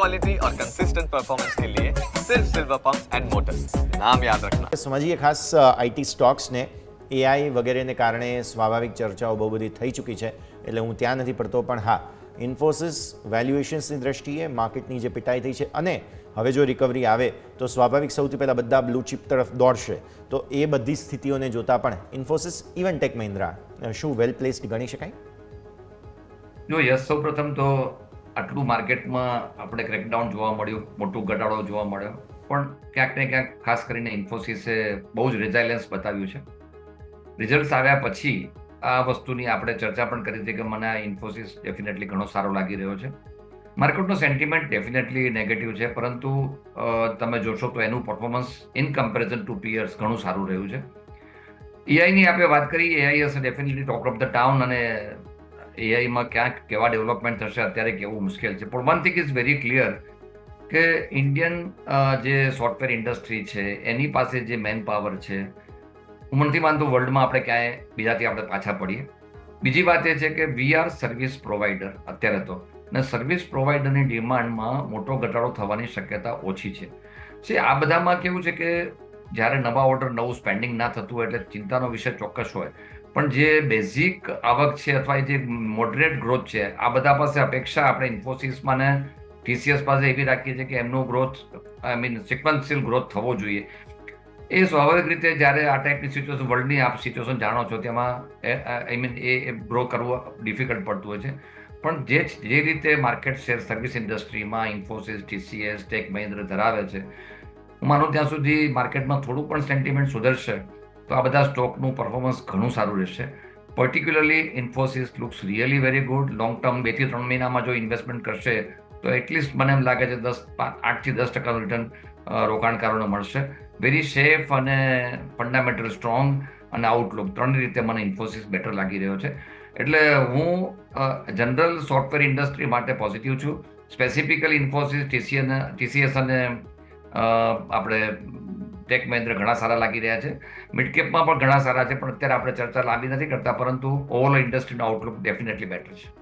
Quality और consistent performance के लिए सिर्फ सिल्वर पंप्स एंड मोटर्स नाम याद रखना સમજીએ ખાસ આઈટી સ્ટોક્સને એઆઈ વગેરેને કારણે સ્વાભાવિક ચર્ચાઓ બહુ બધી થઈ ચૂકી છે એટલે હું ત્યાં નથી પડતો પણ હા ઇન્ફોસિસ વેલ્યુએશન્સની દ્રષ્ટિએ માર્કેટની જે પિટાઈ થઈ છે અને હવે જો રિકવરી આવે તો સ્વાભાવિક સૌથી પહેલાં બધા બ્લુ ચિપ તરફ દોડશે તો એ બધી સ્થિતિઓને જોતા પણ ઇન્ફોસિસ ઇવન ટેક મહિન્દ્રા અ, શું વેલ પ્લેસ્ડ ગણી શકાય જો યસ સૌ પ્રથમ તો આટલું માર્કેટમાં આપણે ક્રેકડાઉન જોવા મળ્યું, મોટું ઘટાડો જોવા મળ્યો. પણ ક્યાંક ને ક્યાંક ખાસ કરીને ઇન્ફોસિસે બહુ જ રિઝાયલન્સ બતાવ્યું છે. રિઝલ્ટ આવ્યા પછી આ વસ્તુની આપણે ચર્ચા પણ કરી હતી કે મને આ ઇન્ફોસિસ ડેફિનેટલી ઘણો સારો લાગી રહ્યો છે. માર્કેટનો સેન્ટિમેન્ટ ડેફિનેટલી નેગેટિવ છે, પરંતુ તમે જોશો તો એનું performance in comparison to peers ઘણું સારું રહ્યું છે. એઆઈની આપણે વાત કરી એઆઈ હશે definitely top of the town અને એઆઈમાં ક્યાંક કેવા ડેવલપમેન્ટ થશે અત્યારે કેવું મુશ્કેલ છે. પણ one thing is very clear કે ઇન્ડિયન જે સોફ્ટવેર ઇન્ડસ્ટ્રી છે, એની પાસે જે મેન પાવર છે હું નથી માનતો વર્લ્ડમાં આપણે ક્યાંય બીજાથી આપણે પાછા પડીએ. બીજી વાત એ છે કે વી આર સર્વિસ પ્રોવાઈડર અત્યારે તો. અને સર્વિસ પ્રોવાઈડરની ડિમાન્ડમાં મોટો ઘટાડો થવાની શક્યતા ઓછી છે. છે આ બધામાં કેવું છે કે જ્યારે નવા ઓર્ડર નવું સ્પેન્ડિંગ ના થતું હોય એટલે ચિંતાનો વિષય ચોક્કસ હોય. પણ જે બેઝિક આવક છે અથવા જે મોડરેટ ગ્રોથ છે, આ બધા પાસે અપેક્ષા આપણે ઇન્ફોસિસમાં ને ટીસીએસ પાસે એવી રાખીએ છીએ કે એમનો growth I mean sequential growth થવો જોઈએ. એ સ્વાભાવિક રીતે જ્યારે આ ટાઈપની સિચ્યુએશન વર્લ્ડની આપ સિચ્યુએશન જાણો છો, તેમાં આઈ મીન એ ગ્રો કરવું ડિફિકલ્ટ પડતું હોય છે. પણ જે જે રીતે માર્કેટ શેર સર્વિસ ઇન્ડસ્ટ્રીમાં ઇન્ફોસિસ ટીસીએસ ટેક મહિન્દ્ર ધરાવે છે હું માનું ત્યાં સુધી માર્કેટમાં થોડું પણ સેન્ટિમેન્ટ સુધરશે, તો આ બધા સ્ટોકનું પરફોર્મન્સ ઘણું સારું રહેશે. Particularly Infosys looks really very good long term બેથી ત્રણ મહિનામાં જો ઇન્વેસ્ટમેન્ટ કરશે, તો એટલીસ્ટ મને એમ લાગે છે દસ આઠથી દસ ટકાનું રિટર્ન રોકાણકારોને મળશે. વેરી સેફ અને ફંડામેન્ટલ સ્ટ્રોંગ અને આઉટલુક ત્રણ રીતે મને ઇન્ફોસિસ બેટર લાગી રહ્યો છે. એટલે હું જનરલ સોફ્ટવેર ઇન્ડસ્ટ્રી માટે પોઝિટિવ છું. સ્પેસિફિકલી ઇન્ફોસિસ ટીસીએસ ટીસીએસ અને આપણે ટેક મહેન્દ્ર ઘણા સારા લાગી રહ્યા છે. મિડ કેપમાં પણ ઘણા સારા છે, પણ અત્યારે આપણે ચર્ચા લાંબી નથી કરતા, પરંતુ ઓવરઓલ ઇન્ડસ્ટ્રીનો આઉટલુક ડેફિનેટલી બેટર છે.